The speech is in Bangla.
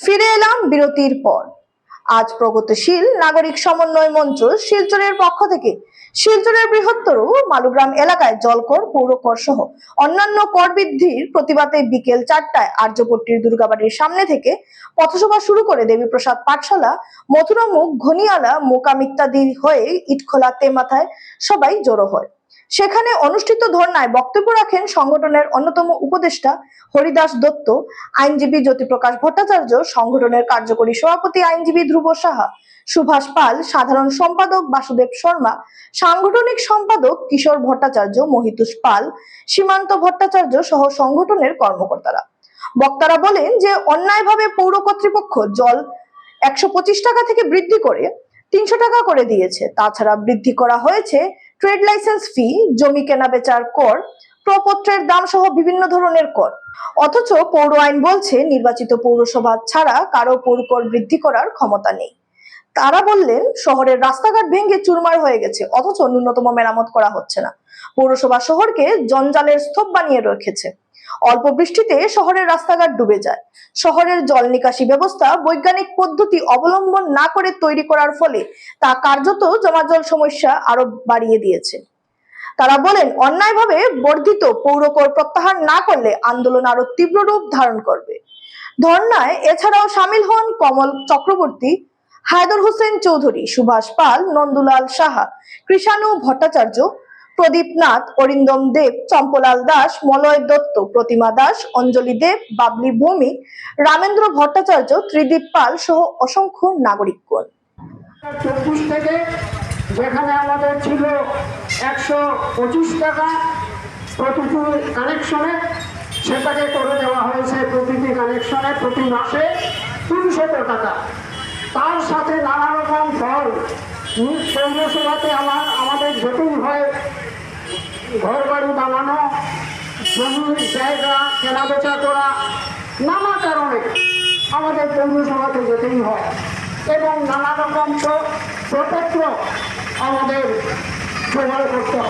ফিরে এলাম বিরতির পর। আজ প্রগতিশীল নাগরিক সমন্বয় মঞ্চ শিলচরের পক্ষ থেকে। শিলচরের বৃহত্তর মালুগ্রাম এলাকায় জলকর, পৌরকর সহ অন্যান্য কর বৃদ্ধির প্রতিবাদে বিকেল চারটায় আর্যপট্টির দুর্গাবাড়ির সামনে থেকে পথসভা শুরু করে দেবীপ্রসাদ পাঠশালা, মথুরামুখ, ঘনিয়ালা মোকাম ইত্যাদি হয়ে ইটখোলা, তেমাথায় সবাই জড়ো হয়। সেখানে অনুষ্ঠিত ধর্নায় বক্তব্য রাখেন সংগঠনের অন্যতম উপদেষ্টা হরিদাস দত্ত, আইনজীবী জ্যোতিপ্রকাশ ভট্টাচার্য, সংগঠনের কার্যকরী সভাপতি আইনজীবী ধ্রুব সাহা, সুভাষ পাল, সাধারণ সম্পাদক বাসুদেব শর্মা, সাংগঠনিক সম্পাদক কিশোর ভট্টাচার্য, মহিতুষ পাল, সীমান্ত ভট্টাচার্য সহ সংগঠনের কর্মকর্তারা। বক্তারা বলেন যে অন্যায়ভাবে পৌর কর্তৃপক্ষ জল একশো পঁচিশ টাকা থেকে বৃদ্ধি করে তিনশো টাকা করে দিয়েছে। তাছাড়া বৃদ্ধি করা হয়েছে ট্রেড লাইসেন্স ফি, জমি কেনা বেচার কর, প্রপত্রের দাম সহ বিভিন্ন ধরনের কর। অথচ পৌর আইন বলছে, নির্বাচিত পৌরসভা ছাড়া কারও পৌর কর বৃদ্ধি করার ক্ষমতা নেই। তারা বললেন, শহরের রাস্তাঘাট ভেঙে চুরমার হয়ে গেছে, অথচ ন্যূনতম মেরামত করা হচ্ছে না। পৌরসভা শহরকে জঞ্জালের স্তূপ বানিয়ে রেখেছে। অল্প বৃষ্টিতে শহরের রাস্তাঘাট ডুবে যায়। শহরের জল নিকাশি ব্যবস্থা বৈজ্ঞানিক পদ্ধতি অবলম্বন না করে তৈরি করার ফলে তা কার্যত জমাজল সমস্যা আরও বাড়িয়ে দিয়েছে। তারা বলেন, অন্যায়ভাবে বর্ধিত পৌরকর প্রত্যাহার না করলে আন্দোলন আরও তীব্র রূপ ধারণ করবে। ধর্নায় এছাড়াও সামিল হন কমল চক্রবর্তী, হায়দর হোসেন চৌধুরী, সুভাষ পাল, নন্দুলাল সাহা, কৃষাণু ভট্টাচার্য প্রদীপ নাথ অরিন্দম দেব, চম্পলাল দাস, মলয় দত্ত, প্রতিমা দাস, অঞ্জলি দেব, বাবলি ভৌমিক রামেন্দ্র ভট্টাচার্য, ত্রিদীপ পাল সহ অসংখ্য নাগরিকগণ। চব্বিশ থেকে যেখানে আমাদের ছিল একশো পঁচিশ টাকা প্রতিটি কানেকশনে সেটাকে করে দেওয়া হয়েছে প্রতিটি কানেকশনে প্রতি মাসে তিনশত টাকা। তার সাথে নানা রকম ফল পৌরসভাতে আমার আমাদের জটিল হয়। ঘর বাড়ি বানানো জমির জায়গা, কেনাবেচা করা, নানা কারণে আমাদের পৌরসভাতে যেতেই হয়। এবং নানা রকম প্র- প্রপত্র আমাদের জোগাড় করতে হয়।